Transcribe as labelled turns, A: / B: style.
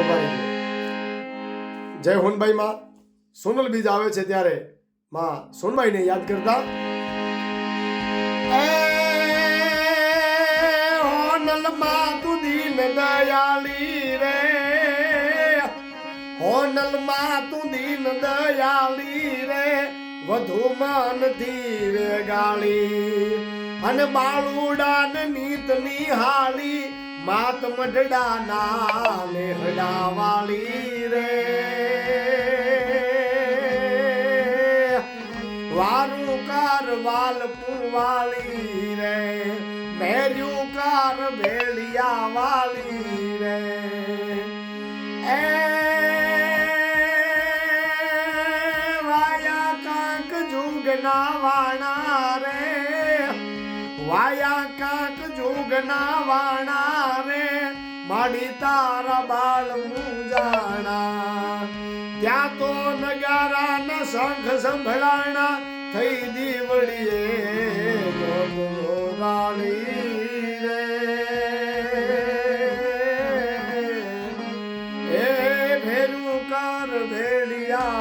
A: ઊભા જય હોનભાઈ માં. સોનલ બીજ આવે છે ત્યારે માં સોનબાઈને યાદ કરતા. હોનલમાં તું દીન દયાળી રે. હોનલમાં તું દીન દયાળી રે. વધુ માનથી રે ગાળી. અને બાળુડા નીત નિહાળી. માત મઢડા ના લેહડા વાળી રે. વારું કાર વાલ પુવાળી રે, મેર્યું કાર ભેળિયા વાળી રે. એ વાયા કાંક જુગના વાણા રે, વાયા કાંક ના વાણા રે માડી તારા બાળ મુજાણા ત્યાં તો નગારા ન શંખ સંભળાણા. થઈ દીવડીએ રાણી રે. એ ભેરું કર ભેડિયા